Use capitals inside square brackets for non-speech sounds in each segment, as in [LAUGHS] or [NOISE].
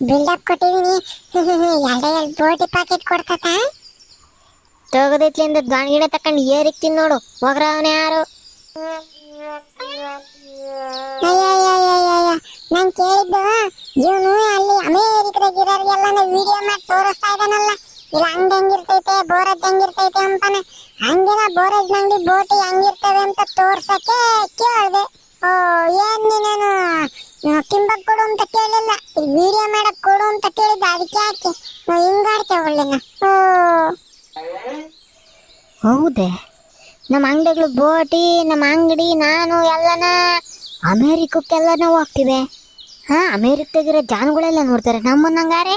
Build up ಕೊಟ್ಟಿದೀನಿ. ಎರಡೇ ಎರಡು ಬೋಟಿ packet ಕೊಡ್ತತ? ತಗದೈತ್ಲಿಂದ ಗಾಣಗಿಡ ತಕೊಂಡು ಏರಿಕ್ತೀನಿ ನೋಡು ಹೋಗ್ರ ಅವನ ಯಾರು ನಾನು ಕೇಳಿದ್ದು ಇವನು ಅಲ್ಲಿ ಅಮೇರಿಕದಾಗ ಇರೋರಿಗೆಲ್ಲ ವಿಡಿಯೋ ಮಾಡಿ ತೋರಿಸ್ತಾ ಇದ್ದಾನಲ್ಲ. ಇಲ್ಲ ಹಂಗ್ ಹೆಂಗಿರ್ತೈತೆ ಬೋರಜ್ ಹೆಂಗಿರ್ತೈತೆ ಅಂತಾನೆ. ಹಂಗೆಲ್ಲ ಬೋರಜ್ ನಂಗಡಿ ಬೋಟಿ ಹೆಂಗಿರ್ತವೆ ಅಂತ ತೋರ್ಸಕ್ಕೆ ಕೇಳ್ದೆ. ಏನ್ ನೀನೇನು ತಿಂಬಕ್ ಕೊಡು ಅಂತ ಕೇಳಿಲ್ಲ. ವಿಡಿಯೋ ಮಾಡಕ್ ಕೊಡು ಅಂತ ಕೇಳಿದ ಅದಕ್ಕೆ ಯಾಕೆ? ಹಿಂಗಾಡ್ತೇವೆ ಒಳ್ಳೆನ. ಹೌದೇ? ನಮ್ಮ ಅಂಗಡಿಗಳು ಬೋಟಿ ನಮ್ಮ ಅಂಗಡಿ ನಾನು ಎಲ್ಲನ ನಾವು ಹೋಗ್ತಿವೆ. ಹಾ ಅಮೇರಿಕಾಗಿರೋ ಜಾನುಗಳೆಲ್ಲ ನೋಡ್ತಾರೆ. ನಮ್ಮನ್ನಂಗಾರೆ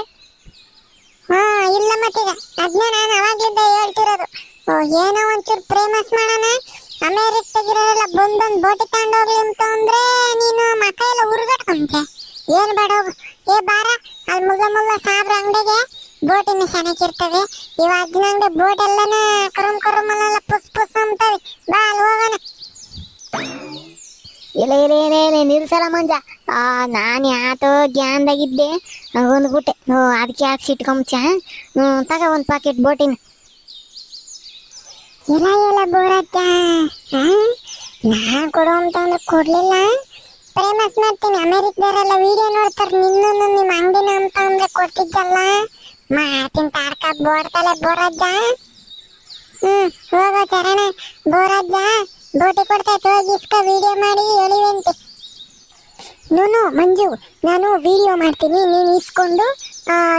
ಹಾ ಇಲ್ಲ ಮತ್ತೀಗ ಅದನ್ನ ನಾನು ಅವಾಗ್ಲಿಂದ ಹೇಳ್ತಿರೋದು. ಏನೋ ಒಂಚೂರು ಪ್ರೇಮಸ್ ಮಾಡೋಣ. ಅಮೇರಿಕದಾಗಿರೋರೆಲ್ಲ ಬಂದೊಂದು ಬೋಟಿ ತಗೊಂಡೋಗ್ಲಿ ಅಂತ ಅಂದ್ರೆ ನೀನು ಮಕ್ಕ ಎಲ್ಲ ಉರ್ಗಟ್ಕೊಂತೆ. ಏನು ಬೇಡ ಹೋಗು. ಏ ಬಾರ ಅಲ್ಲಿ ಮುಗ ಮುಗ ಸಾಬ್ರ ಅಂಗಡಿಗೆ ಬೋಟಿನ ಚೆನ್ನಾಗಿರ್ತವೆ ಇವ ಅಜ್ಜನ ಅಂಗಡಿ ಬೋಟ್ ಎಲ್ಲನ ಕರುಮ್ ಕರುಮ್ ಅಲ್ಲೆಲ್ಲ ಪುಸ್ ಪುಸ್ ಅಂತವೆ ಬಾ ಅಲ್ಲಿ ಹೋಗೋಣ. ಇಲ್ಲ ಇಲ್ಲ ಇಲ್ಲ ನಿಲ್ಸಲ್ಲ ಮಂಜ. ನಾನು ಯಾತೋ ಗ್ಯಾನ್ದಾಗಿದ್ದೆ ಒಂದ್ಬಿಟ್ಟೆ ಅದಕ್ಕೆ ಹಾಕ್ಸಿ ಇಟ್ಕೊಂಬಚ ತಗ ಒಂದು ಪಾಕೆಟ್ ಬೋಟಿನ. ಇಲ್ಲ ಇಲ್ಲ ಬೋರಜ್ಜ ನಾ ಕೊಡು ಅಂತ ಅಂದ್ರೆ ಕೊಡ್ಲಿಲ್ಲ. ಪ್ರೇಮಸ್ ಮಾಡ್ತೀನಿ, ಅಮೆರಿಕದವರೆಲ್ಲ ವಿಡಿಯೋ ನೋಡ್ತಾರೆ, ನಿನ್ನನ್ನು ನಿಮ್ಮ ಅಂಗಡಿನ ಅಂತ ಅಂದ್ರೆ ಕೊಡ್ತಿದ್ದಲ್ಲ ಮಾಡ್ತೀನಿ ತಾಡ್ಕ ಬೋರ್ತಲೆ ಬೋರಜ್ಜ. ಹ್ಮ್, ಹೋಗೋ ಚರಣ. ಬೋರಜ್ಜ, ಬೋಟಿ ಕೊಡ್ತೈತೆ ಹೋಗಿ ಇಸ್ಕ ವಿಡಿಯೋ ಮಾಡಿ, ಎಳಿವಂತೆ. ನೋನು, ಮಂಜು, ನಾನು ವಿಡಿಯೋ ಮಾಡ್ತೀನಿ, ನೀನು ಇಸ್ಕೊಂಡು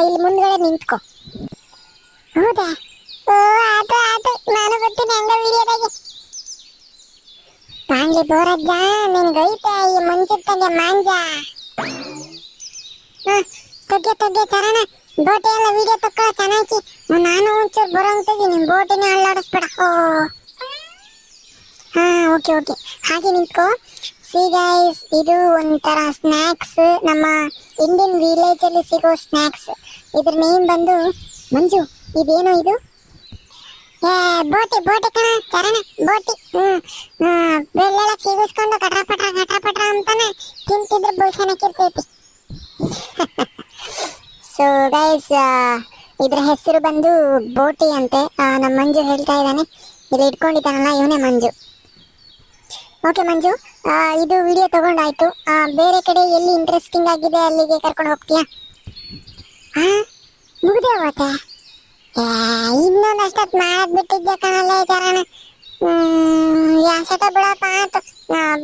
ಇಲ್ಲಿ ಮುಂದ್ಗಡೆ ನಿಂತ್ಕೊ. ಹೌದಾ? ಓ ಆತು ಆತು ನಾನು ಬರ್ತೀನಿ ಹಂಗ ವಿಡಿಯೋದಾಗೆ. ಬಾಂಗ್ಲಿ ಬೋರಜ್ಜ ನಿನ್ಗೈತೆ ಈ ಚರಣ. ಎಲ್ಲ ವಿಡಿಯೋ ತಕ್ಕೋ ಚೆನ್ನಾಗಿ ನಾನು ಒಂಚೂರು ಬರೋಂತದಿ ನಿನ್ ಬೋಟಿನ ಅಲ್ಲಾಡಿಸ್ಬೇಡ. ಓ. ಹಾ, ಓಕೆ ಓಕೆ. ಹಾಗೆ ನಿಂತ್ಕೋ. ಸಿ ಗೈಸ್ ಇದು ಒಂಥರ ಸ್ನ್ಯಾಕ್ಸ್ ನಮ್ಮ ಇಂಡಿಯನ್ ವಿಲೇಜ್ ಅಲ್ಲಿ ಸಿಗೋ ಸ್ನ್ಯಾಕ್ಸ್ ಇದ್ರ ನೇಮ್ ಬಂದು, ಮಂಜು, ಇದೇನೋ ಇದು? ಬೋಟಿ ಬೋಟಿ ಕಣ, ಚರಣ, ಬೋಟಿ. ಬೆಳ್ಳೆಲ್ಲ ಸೀಗಿಸ್ಕೊಂಡು ಕಟ್ರ ಪಟ್ರ ಕಟ್ರ ಪಟ್ರ ಅಂತಾನೆ ತಿಂತಿದ್ರೆ ಭೂಷಣಕ್ಕಿರ್ತೈತಿ ಸೊ [LAUGHS] ಗೈಸ್ ಇದ್ರ ಹೆಸರು ಬಂದು ಬೋಟಿ ಅಂತೆ. ನಮ್ಮ ಮಂಜು ಹೇಳ್ತಾ ಇದ್ದಾನೆ. ಇಲ್ಲಿ ಇಟ್ಕೊಂಡಿದ್ದಾನಲ್ಲ ಇವನೇ ಮಂಜು. ಓಕೆ ಮಂಜು ಇದು ವಿಡಿಯೋ ತಗೊಂಡಾಯ್ತು. ಬೇರೆ ಕಡೆ ಎಲ್ಲಿ ಇಂಟ್ರೆಸ್ಟಿಂಗ್ ಆಗಿದೆ ಅಲ್ಲಿಗೆ ಕರ್ಕೊಂಡು ಹೋಗ್ತೀಯಾ? ಹಾ ಮುಗಿದೇ ಹೋತೆ ಏ, ಇನ್ನೊಂದಷ್ಟೊತ್ತು ಮಾಡಕ್ ಬಿಟ್ಟಿದ್ದೆ ಕಣಲ್ಲ ಚರಣ ಯಾಸಟ ಬಿಡಪ್ಪ ಆತು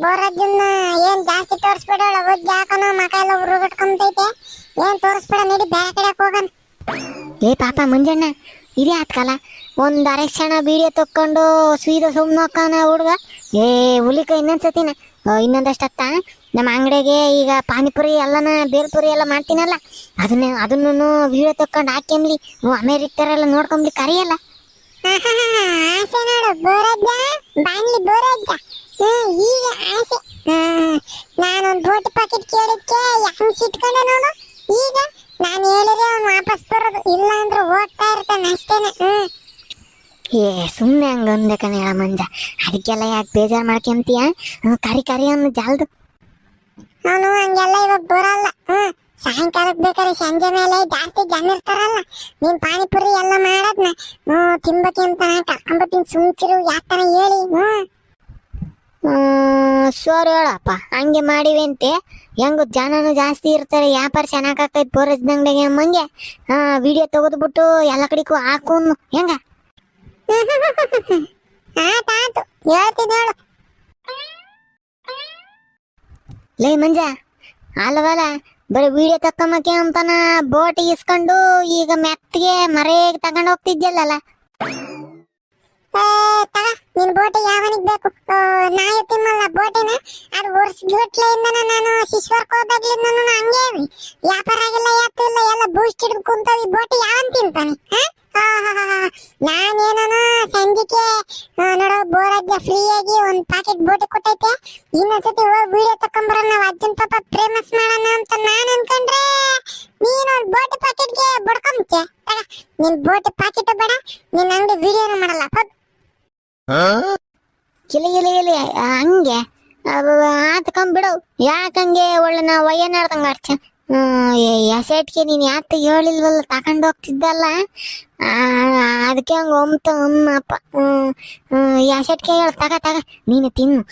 ಬೋರಜ್ಜನ್ನ ಏನ್ ಜಾಸ್ತಿ ತೋರಿಸ್ಬಿಡೋಳ ಒಜ್ಜ ಹಾಕನೋ ಮಕ ಎಲ್ಲ ಉರುಗಟ್ಕೊಂತೈತೆ. ಏನ್ ತೋರಿಸ್ಬಿಡ ನಡಿ ಬೇರೆ ಕಡೆ ಹೋಗೋಣ. ಏ ಪಾಪ ಮಂಜಣ್ಣ ಇದೇ ಆತ್ಕಲ್ಲ ಒಂದು ಅರೆ ಕ್ಷಣ ವಿಡಿಯೋ ತಕ್ಕೊಂಡು ಸೀದಾ ಸುಮ್ಮನೆ ಹುಡುಗ? ಏ ಹುಲಿಕ ಇನ್ನೊಂದ್ಸತಿನ ಇನ್ನೊಂದಷ್ಟು ಅತ್ತ? ನಮ್ಮ ಅಂಗಡಿಗೆ ಈಗ ಪಾನಿಪುರಿ ಎಲ್ಲನ ಬೇಲ್ಪುರಿ ಎಲ್ಲ ಮಾಡ್ತೀನಲ್ಲ? ಅದನ್ನ ಅದನ್ನು ವಿಡಿಯೋ ತಕ್ಕೊಂಡು ಹಾಕ್ಯಂಬ್ಲಿ. ನೀವು ಅಮೇರಿಕರೆಲ್ಲ ನೋಡ್ಕೊಂಬ್ಲಿ, ಕರಿಯಲ್ಲ? ಆಸೆ ನೋಡು, ಬೋರಜ್ಜ ಬಾನ್ಲಿ ಬೋರಜ್ಜ. ಹ್ಮ್, ಈಗ ಆಸೆ. ನಾನೊಂದು ಬೋಟಿ ಪ್ಯಾಕೆಟ್ ಕೇಳಿದ್ಕೆ ಹೆಂಗ್ ಸಿಟ್ಕೊಂಡೆ ನೋಡು? ಈಗ ನಾನು ಹೇಳಿದ್ರೆ ಅವ್ನು ವಾಪಸ್ ಬರೋದು. ಇಲ್ಲ ಅಂದ್ರೆ ಹೋಗ್ತಾ ಇರ್ತಾನೆ ಅಷ್ಟೇನೆ. ಹ್ಮ್. ಏ ಸುಮ್ಮನೆ ಹಂಗೊಂದೆ ಕಣೆ ಹೇಳ ಮಂಜ ಅದಕ್ಕೆಲ್ಲ ಯಾಕೆ ಬೇಜಾರು ಮಾಡ್ಕೊಂತೀಯ ಕರಿ ಕರಿ ಅನ್ನೋ ಜಾಲ್ದು ನಾನು ಹಂಗೆಲ್ಲ ಇವಾಗ ಬರಲ್ಲ. ಹ್ಞೂ ಸಾಯಂಕಾಲಕ್ಕೆ ಬೇಕಾದ್ರೆ ಸಂಜೆ ಮೇಲೆ ಜಾಸ್ತಿ ಜನ ಇರ್ತಾರಲ್ಲ ನೀನ್ ಪಾನಿಪುರಿ ಎಲ್ಲ ಮಾಡೋದ್ನ? ಹ್ಞೂ ತಿನ್ಬೇಕು ಅಂತ ಕರ್ಕೊಂಬತ್ತೀನಿ ಸುಮ್ಕಿರು ಯಾಕನ ಹೇಳಿ ಹ್ಞೂ ಸೋರಿ ಹೇಳಪ್ಪ ಹಂಗೆ ಮಾಡಿವಿ ಅಂತೆ. ಹೆಂಗು ಜನನು ಜಾಸ್ತಿ ಇರ್ತಾರೆ ವ್ಯಾಪಾರ ಚೆನ್ನಾಗಿ ಆಕೈತೆ ಬೋರಜ್ ಅಂಗಡಿಗೆ ಅಮ್ಮಂಗೆ ಹಾ ವಿಡಿಯೋ ತೆಗೆದ್ಬಿಟ್ಟು ಎಲ್ಲ ಕಡೆಗೂ ಹಾಕೋನು ಹೆಂಗ? ಆತಾತು ಹೇಳ್ತೀನಿ ಹೇಳು ಲೇ ಮಂಜ, ಅಲ್ವಲ್ಲ, ಬರೀ ವಿಡಿಯೋ ತಕ್ಕಮಕ್ಕೆ ಅಂತನ ಬೋಟ್ ಇಸ್ಕೊಂಡು ಈಗ ಮೆತ್ತಿಗೆ ಮರೇಗ್ ತಗೊಂಡು ಹೋಗ್ತಿದ್ಯಲ್ಲ ನಿನ್ ಬೋಟಿ ಯಾವನಿಗ್ ಬೇಕು ನಾ ನಾಯಿ ತಿಮ್ಮಲ್ಲ ಬೋಟಿನ, ಅದು ವರ್ಷಗಟ್ಲೆಯಿಂದನ ನಾನು ಶಿಶ್ವರ್ಕ್ ನಾನು ಹಂಗೆ. ವ್ಯಾಪಾರ ಆಗಿಲ್ಲ ಯಾತು ಇಲ್ಲ, ಎಲ್ಲ ಬೂಸ್ಟ್ ಹಿಡಿದು ಈ ಬೋಟಿ ಯಾವನ್ ತಿಂತಾನೆ, ಹ? ಆಹಾಹಾಹಾ. ನೋಡೋ ಬೋರ್ ಬೋರಜ್ಜ ಫ್ರೀ ಆಗಿ ಒಂದ್ ಪ್ಯಾಕೆಟ್ ಬೋಟಿ ಕೊಟ್ಟೈತೆ. ಇನ್ನೊಂದ್ಸತಿ ಹೋಗಿ ವಿಡಿಯೋ ತಕೊಂಬರೋಣ ನಾವು ಅಜ್ಜನ್ ಪಾಪ ಪ್ರೇಮಸ್ ಮಾಡೋಣ ಅಂತ ನಾನು ಅನ್ಕೊಂಡ್ರೆ ನೀನು ಒಂದ್ ಬೋಟಿ ಪ್ಯಾಕೆಟ್ಗೆ ಬಡ್ಕೊಂಬಿಟ್ಟೆ. ನಿನ್ ಬೋಟಿ ಪ್ಯಾಕೆಟ್ ಬೇಡ ನಿನ್ ಅಂಗಡಿ ವಿಡಿಯೋನು ಮಾಡಲ್ಲ ಹೋಗ್. ಕಿಲ ಇಲಿ ಇಲಿ ಹಂಗೆ. ಆತ್ಕೊಂಬಿಡು ಯಾಕಂಗೆ ಒಳ್ಳೆ ನಾ ವಯ್ಯನಾಡ್ದಂಗೆ ಆಡ್ತ ಎಸೆಟ್ಗೆ ನೀನು ಯಾಕೆ ಹೇಳಿಲ್ವಲ್ಲ, ತಗೊಂಡು ಹೋಗ್ತಿದ್ದಲ್ಲ? ಅದಕ್ಕೆ ಹಂಗೆ ಒಮ್ತ ಅಮ್ಮಪ್ಪ ಎಸೆಟ್ಗೆ ಹೇಳ, ತಗ ತಗ. ನೀನು ತಿನ್ನು.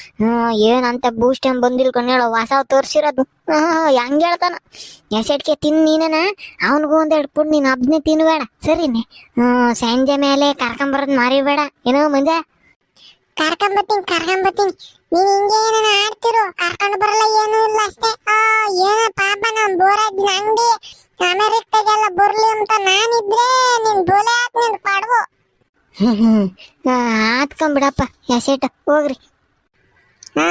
ಏನಂತ ಬೂಸ್ಟ್ ಏನ್ ಬಂದಿಲ್ ಹೇಳೋ ಹೊಸ ತೋರಿಸಿರೋದು. ಹೆಂಗ್ ಹೇಳ್ತಾನ? ಎಸೆಟ್ಗೆ ತಿನ್ನು ನೀನನ, ಅವನಿಗೂ ಒಂದೆರಡು ಪುಡ್, ನೀನು ಹಬ್ನೇ ತಿನ್ಬೇಡ. ಸರಿನೆ? ಸಂಜೆ ಮೇಲೆ ಕರ್ಕೊಂಬರೋದ್ ಮಾರಿಬೇಡ. ಏನೋ ಮಂಜ? ಕರ್ಕೊಂಬತ್ತೀನಿ ಕರ್ಕೊಂಬತ್ತೀನಿ ನೀನು ಹಿಂಗೆ ಏನಾನ ಆಡ್ತಿರು? ಕರ್ಕೊಂಡು ಬರಲ್ಲ, ಏನೂ ಇಲ್ಲ ಅಷ್ಟೇ. ಏನ ನಾನ್ ಬೋರಾದ್ ನಂಗೆ ಅಮೆರಿಕದಾಗೆಲ್ಲ ಬರ್ಲಿ ಅಂತ ನಾನಿದ್ರೆ ನಿನ್ ಬೋಲೆ ಹಾಕ್ ನಿನ್ ಪಾಡ್ವು ಆತ್ಕೊಂಬಿಡಪ್ಪ ಎಸೆಟ ಹೋಗ್ರಿ. ಹಾ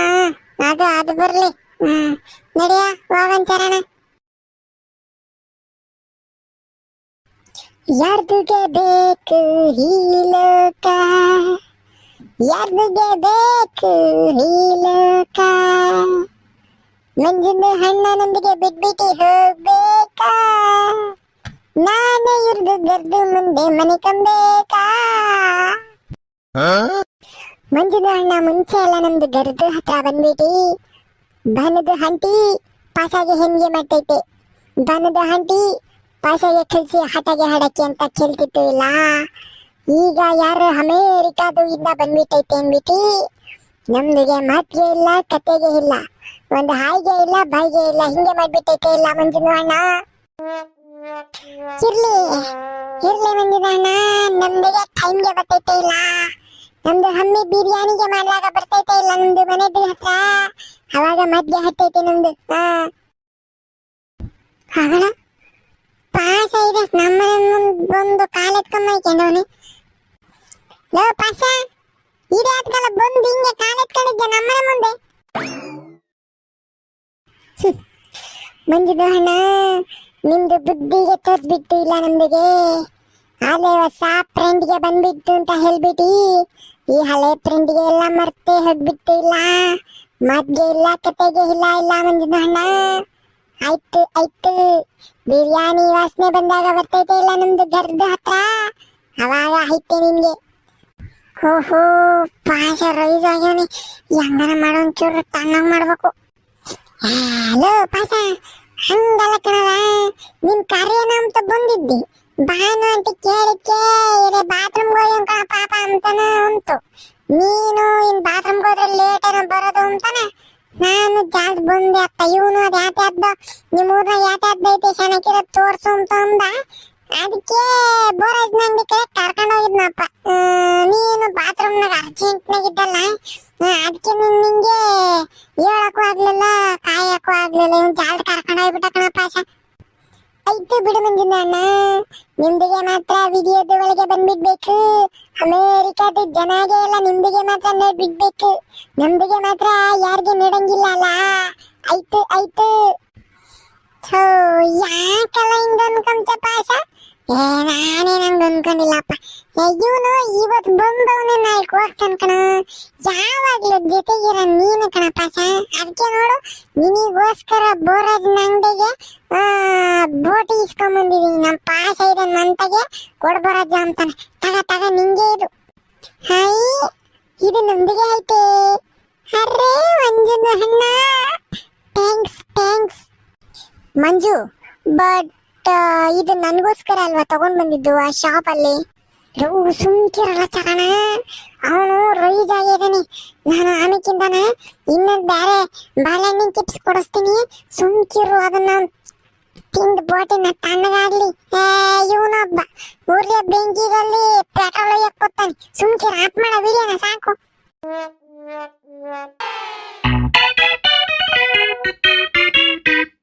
ಅದು ಅದು ಬರ್ಲಿ. ನಡಿಯ ಚರಣ. ಯಾರ್ದುಗೆ ಬೇಕು ಈ ಲೋಕ? ಯಾರ್ದುಗೆ ಬೇಕು ಈ ಲೋಕ? ನಂಜಿನ ಹಣ್ಣನೊಂದಿಗೆ ಬಿಟ್ಬಿಟ್ಟು ಹೋಗ್ಬೇಕಾ? ನಾನೇ ಇರ್ದು ಗರ್ದು ಮುಂದೆ ಮನೆ ಕಂಬೇಕಾ? ಮಂಜಿನ ಅಣ್ಣ ಮುಂಚೆ ಎಲ್ಲ ನಮ್ದು ಗರ್ದು ಹತ್ರ ಬಂದ್ಬಿಟಿ ಬನದ ಹಂಟಿ ಪಾಸಾಗೆ ಹೆಂಗೆ ಮಾಡ್ತೈತೆ. ಬನದ ಹಂಟಿ ಪಾಸಾಗೆ ಕಳಿಸಿ ಹಟಗೆ ಹಡಕ್ಕೆ ಅಂತ ಕೇಳ್ತಿತ್ತು ಇಲ್ಲ. ಈಗ ಯಾರು ಅಮೇರಿಕಾದು ಇಂದ ಬಂದ್ಬಿಟ್ಟೈತೆ ಅಂದ್ಬಿಟ್ಟು ನಮ್ದಿಗೆ ಮಾತಿಗೆ ಇಲ್ಲ ಕತೆಗೆ ಇಲ್ಲ. ಒಂದು ಹಾಯಿಗೆ ಇಲ್ಲ ಬಾಯಿಗೆ ಇಲ್ಲ, ಹಿಂಗೆ ಮಾಡ್ಬಿಟ್ಟೈತೆ ಇಲ್ಲ ಮಂಜುನು ಅಣ್ಣ. ಇರ್ಲಿ ಇರ್ಲಿ ಮಂಜುನು ಅಣ್ಣ. ನಮ್ದಿಗೆ ಟೈಮ್ಗೆ ಬರ್ತೈತೆ ಇಲ್ಲ? ನಮ್ದು ಹಮ್ಮಿ ಬಿರಿಯಾನಿಗೆ ಮಾಡುವಾಗ ಬರ್ತೈತೆ ಇಲ್ಲ ನಮ್ದು ಮನೆದು ಹತ್ರ. ಅವಾಗ ಮದ್ಯ ಹತ್ತೈತೆ ನಮ್ದು. ಅವಳ ಪಾಸ ಇದೆ. ನಮ್ಮನೆ ಮುಂದ್ ಒಂದು ಕಾಲೆತ್ಕೊಂಬೈಕೊಂಡವನು ಲೋ ಪಾಸ ಇದೆ ಅದ್ಕಲ್ಲ ಬಂದು ಹಿಂಗೆ ಕಾಲೆತ್ಕೊಂಡಿದ್ದೆ ನಮ್ಮನೆ ಮುಂದೆ. ಮಂಜಿದು ಹಣ ನಿಮ್ದು ಬುದ್ಧಿಗೆ ತೋರ್ಸ್ಬಿಟ್ಟು ಇಲ್ಲ ನಮ್ದಿಗೆ. ಹಳೆ ಹೊಸ ಫ್ರೆಂಡ್ಗೆ ಬಂದ್ಬಿಟ್ಟು ಅಂತ ಹೇಳ್ಬಿಟ್ಟು ಈ ಹಳೆ ಫ್ರೆಂಡ್ಗೆ ಎಲ್ಲ ಮರ್ತೇ ಹೋಗ್ಬಿಟ್ಟು ಇಲ್ಲ. ಮದ್ಗೆ ಇಲ್ಲ, ಕತೆಗೆ ಇಲ್ಲ ಇಲ್ಲ ಮಂಜು ಹಣ ಆಯ್ತು ಆಯ್ತು. ಬಿರಿಯಾನಿ ವಾಸನೆ ಬಂದಾಗ ಬರ್ತೈತೆ ಇಲ್ಲ ನಮ್ದು ಗರ್ದ ಹತ್ರ? ಅವಾಗ ಆಯ್ತೆ ನಿಮ್ಗೆ. ಓಹೋ ಪಾಶ ರೈಸ್ ಆಗ್ಯಾನೆ ಹೆಂಗನ ಮಾಡೋ ಒಂಚೂರು ತಣ್ಣಗ್ ಮಾಡ್ಬೇಕು. ಹಲೋ ಪಾಸ ಹಂಗಲ್ಲ ಕಣವ ನಿಮ್ ಕರೆಯನ ಅಂತ ಬಂದಿದ್ದಿ. ಬಾನು ಅಂತ ಕೇಳಿಕ್ಕೆ ಇದೆ ಬಾತ್ರೂಮ್ ಹೋಗಿ ಕಣ ಪಾಪ ಅಂತಾನ ಅಂತು ನೀನು ಇನ್ ಬಾತ್ರೂಮ್ ಹೋದ್ರೆ ಲೇಟ್ ಏನೋ ಬರೋದು ಅಂತಾನ. ನಾನು ಜಾಸ್ತಿ ಬಂದೆ ಅತ್ತ ಇವನು ಅದು ಯಾತೆ ಅದ್ದ. ನಿಮ್ಮ ಊರ್ನ ಐತೆ ಚೆನ್ನಾಗಿರೋ ತೋರ್ಸು ಅಂತ ಅಂದ. ಅದಕ್ಕೆ ಬೋರಾಜ್ ನಂಗೆ ಕಡೆ ಕರ್ಕೊಂಡು ಹೋಗಿದ್ನಪ್ಪ. ನೀನು ಅರ್ಜೆಂಟ್ನಾಗಿದ್ದಲ್ಲ ಅದಕ್ಕೆ ನಿನ್ ನಿಂಗೆ ಹೇಳಕ್ಕೂ ಆಗ್ಲಿಲ್ಲ, ಕಾಯಕ್ಕೂ ಆಗ್ಲಿಲ್ಲ, ಇವ್ನು ಜಾಲ್ದ ಕರ್ಕೊಂಡು ಹೋಗ್ಬಿಟ್ಟ ಕಣಪ್ಪ ಆಶಾ. ಆಯ್ತು ಬಿಡು ಮಂಜಿನ ಅಣ್ಣ. ನಿಮ್ದಿಗೆ ಮಾತ್ರ ವಿಡಿಯೋದ ಒಳಗೆ ಬಂದ್ಬಿಡ್ಬೇಕು. ಅಮೇರಿಕಾದ ಜನಗೆ ಎಲ್ಲ ನಿಮ್ದಿಗೆ ಮಾತ್ರ ನೋಡ್ಬಿಡ್ಬೇಕು ನಮ್ದಿಗೆ ಮಾತ್ರ ಯಾರಿಗೆ ನೋಡಂಗಿಲ್ಲ ಅಲ್ಲ. ಆಯ್ತು ಆಯ್ತು. ಥೋ, ಯಾಕಲ್ಲ ಹಿಂಗ ಅನ್ಕೊಂತ ಪಾಸ ಏ ನಾನೇ ನಂಗೆ ಅನ್ಕೊಂಡಿಲ್ಲಪ್ಪ. ಇವನು ಇವತ್ತು ಬಂದವನೇ ನಾಲ್ಕು ಹೋಗ್ತಾನ ಕಣ. ಯಾವಾಗ್ಲೂ ಜೊತೆಗಿರ ನೀನು ಕಣ ಪಾಸ ಅದಕ್ಕೆ ನೋಡು, ನಿನಿಗೋಸ್ಕರ ಬೋರಾಜ್ ಅಂಗಡಿಗೆ ಬೋಟ್ ಇಸ್ಕೊಂಬಂದಿದೀನಿ ನಮ್ಮ ಪಾಸ ಇದೆ ನಂತಗೆ ಕೊಡ್ಬೋರಾಜ ಅಂತಾನೆ. ತಗ ತಗ, ನಿಂಗೆ ಇದು. ಹಾಯ್, ಇದು ನಮ್ದಿಗೆ ಐತೆ ಅರ್ರೇ ಮಂಜುನ ಹಣ್ಣ thanks thanks Manju but but ಇದು ನನಗೋಸ್ಕರ ಅಲ್ವಾ ತಗೊಂಡ್ ಬಂದಿದ್ದು ಆ ಶಾಪ್ ಅಲ್ಲಿ? ರವು ಸುಮ್ಕಿರಲ್ಲ ಚರಣ. ಅವನು ರೈಜ್ ಆಗಿದ್ದಾನೆ ನಾನು ಆಮೇಕಿಂದಾನೆ ಇನ್ನೊಂದು ಬೇರೆ ಬಾಳೆಹಣ್ಣಿನ ಚಿಪ್ಸ್ ಕೊಡಿಸ್ತೀನಿ. ಸುಮ್ಕಿರು ಅದನ್ನ ತಿಂದು ಬೋಟಿನ ತಣ್ಣಗಾಗ್ಲಿ. ಇವನೊಬ್ಬ ಊರ್ಯ ಬೆಂಕಿಗಲ್ಲಿ ಪೆಟ್ರೋಲ್ ಒಯ್ಯಕ್ಕೋತಾನೆ ಸುಮ್ಕಿರ ಆಪ್ ಮಾಡೋ ವಿಡಿಯೋನ ಸಾಕು. Thank you.